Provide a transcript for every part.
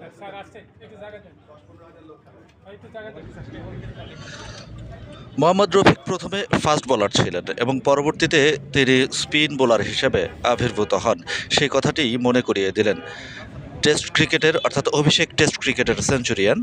দেন। মোহাম্মদ রফিক প্রথমে fast bowler ছিলেন এবং পরবর্তীতে তিনি স্পিন বোলার হিসেবে আবির্ভূত হন। সেই কথাটি মনে করিয়ে দিলেন। টেস্ট ক্রিকেটের, অর্থাৎ অভিষেক টেস্ট ক্রিকেটের সেঞ্চুরিয়ান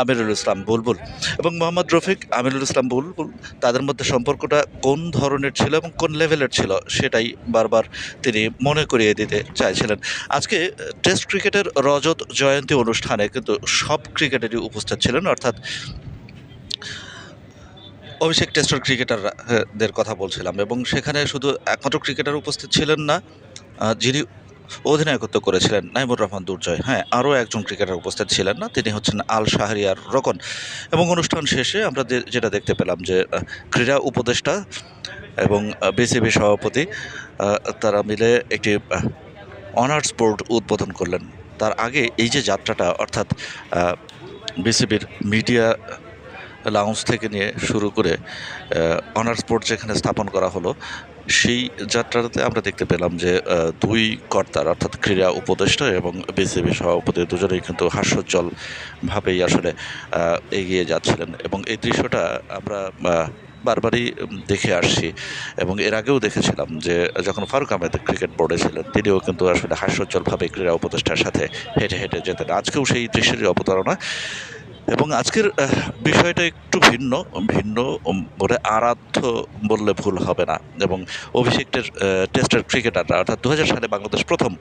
আমিরুল ইসলাম বুলবুল এবং মোহাম্মদ রফিক আমিরুল ইসলাম বুলবুল তাদের মধ্যে সম্পর্কটা কোন ধরনের ছিল এবং কোন লেভেলের ছিল সেটাই বারবার তিনি মনে করিয়ে দিতে চাইছিলেন। আজকে টেস্ট ক্রিকেটের রজত জয়ন্তী অনুষ্ঠানে কিন্তু সব ক্রিকেটারই উপস্থিত ছিলেন, অর্থাৎ অভিষেক টেস্টের ক্রিকেটারদের কথা বলছিলাম। এবং সেখানে শুধু একমাত্র ক্রিকেটার উপস্থিত ছিলেন না যিনি অধিনায়কত্ব করেছিলেন নাইমুর রহমান দুর্জয়। হ্যাঁ আরও একজন ক্রিকেটার উপস্থিত ছিলেন না, তিনি হচ্ছেন আল শাহরিয়ার রকন। এবং অনুষ্ঠান শেষে আমরা যেটা দেখতে পেলাম যে ক্রীড়া উপদেষ্টা এবং বিসিবি সভাপতি তারা মিলে একটি অনার্স বোর্ড উদ্বোধন করলেন। তার আগে এই যে যাত্রাটা, অর্থাৎ বিসিবির মিডিয়া লাউঞ্জ থেকে নিয়ে শুরু করে অনার্স বোর্ড যেখানে স্থাপন করা হলো সেই যাত্রাটাতে আমরা দেখতে পেলাম যে দুই কর্তার অর্থাৎ ক্রীড়া উপদেষ্টা এবং বিসিবি সভাপতি দুজনেই কিন্তু হাস্যোজ্জ্বলভাবেই আসলে এগিয়ে যাচ্ছিলেন। এবং এই দৃশ্যটা আমরা বারবারই দেখে আসছি এবং এর আগেও দেখেছিলাম যে, যখন ফারুক আহমেদ ক্রিকেট বোর্ডে ছিলেন, তিনিও কিন্তু আসলে হাস্যোজ্জ্বলভাবে ক্রীড়া উপদেষ্টার সাথে হেঁটে হেঁটে যেতেন। আজকেও সেই দৃশ্যেরই অবতারণা। এবং আজকের বিষয়টা একটু ভিন্ন ভিন্ন বলে আরাধ্য বললে ভুল হবে না। এবং অভিষেকটের আহ, টেস্টের ক্রিকেটাররা অর্থাৎ দু হাজার সালে বাংলাদেশ প্রথম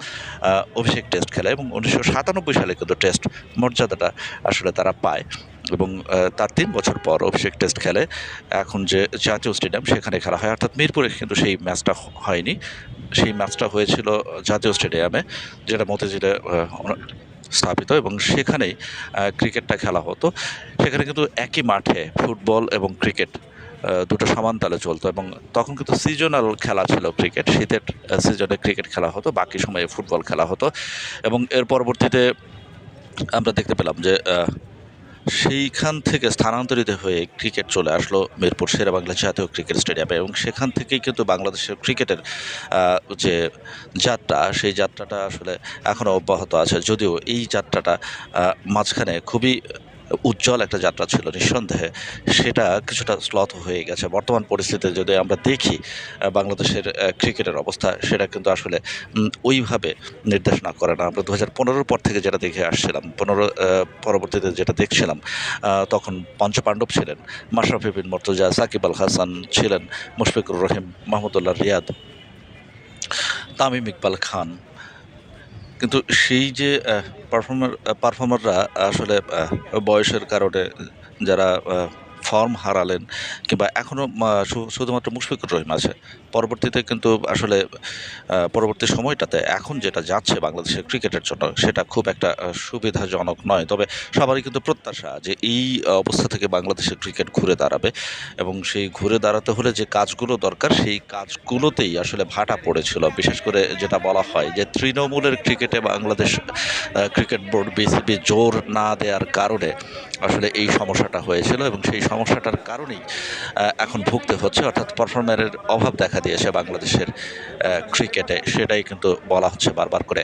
অভিষেক টেস্ট খেলে এবং উনিশশো সাতানব্বই সালে কিন্তু টেস্ট মর্যাদাটা আসলে তারা পায়। এবং তার তিন বছর পর অভিষেক টেস্ট খেলে। এখন যে জাতীয় স্টেডিয়াম সেখানে খেলা হয়। অর্থাৎ মিরপুরে কিন্তু সেই ম্যাচটা হয়নি। সেই ম্যাচটা হয়েছিল জাতীয় স্টেডিয়ামে যেটা মতিঝিলে স্থাপিত এবং সেখানেই ক্রিকেটটা খেলা হতো। সেখানে কিন্তু একই মাঠে ফুটবল এবং ক্রিকেট দুটো সমান তালে চলতো এবং তখন কিন্তু সিজনাল খেলা ছিল ক্রিকেট। শীতের সিজনে ক্রিকেট খেলা হতো, বাকি সময়ে ফুটবল খেলা হতো এবং এর পরবর্তীতে আমরা দেখতে পেলাম যে সেইখান থেকে স্থানান্তরিত হয়ে ক্রিকেট চলে আসলো মিরপুর শেরেবাংলা জাতীয় ক্রিকেট স্টেডিয়ামে এবং সেখান থেকেই কিন্তু বাংলাদেশের ক্রিকেটের যে যাত্রা, সেই যাত্রাটা আসলে এখনও অব্যাহত আছে। যদিও এই যাত্রাটা মাঝখানে খুবই উজ্জ্বল একটা যাত্রা ছিল নিঃসন্দেহে। সেটা কিছুটা স্লথ হয়ে গেছে। বর্তমান পরিস্থিতিতে যদি আমরা দেখি বাংলাদেশের ক্রিকেটের অবস্থা, সেটা কিন্তু আসলে ওইভাবে নির্দেশনা করে না। আমরা দু হাজার পনেরোর পর থেকে যেটা দেখে আসছিলাম, পনেরো পরবর্তীতে যেটা দেখছিলাম তখন পঞ্চপাণ্ডব ছিলেন, মাশরাফি বিন মর্তজা, সাকিব আল হাসান ছিলেন, মুশফিকুর রহিম মাহমুদুল্লাহ রিয়াদ, তামিম ইকবাল খান কিন্তু সেই যে পারফর্মার পারফর্মাররা আসলে বয়সের কারণে যারা ফর্ম হারালেন কিংবা এখনও শুধুমাত্র মুশফিকুর রহিম আছে। পরবর্তীতে কিন্তু আসলে পরবর্তী সময়টাতে এখন যেটা যাচ্ছে বাংলাদেশের ক্রিকেটের জন্য, সেটা খুব একটা সুবিধাজনক নয়। তবে সবারই কিন্তু প্রত্যাশা যে এই অবস্থা থেকে বাংলাদেশের ক্রিকেট ঘুরে দাঁড়াবে এবং সেই ঘুরে দাঁড়াতে হলে যে কাজগুলো দরকার, সেই কাজগুলোতেই আসলে ভাটা পড়েছিল। বিশেষ করে যেটা বলা হয় যে তৃণমূলের ক্রিকেটে বাংলাদেশ ক্রিকেট বোর্ড, বিসিবি জোর না দেওয়ার কারণে আসলে এই সমস্যাটা হয়েছিল এবং সেই সমস্যাটার কারণেই এখন ভুগতে হচ্ছে। অর্থাৎ পারফর্মারের অভাব দেখা দিয়েছে বাংলাদেশের ক্রিকেটে সেটাই কিন্তু বলা হচ্ছে বারবার করে।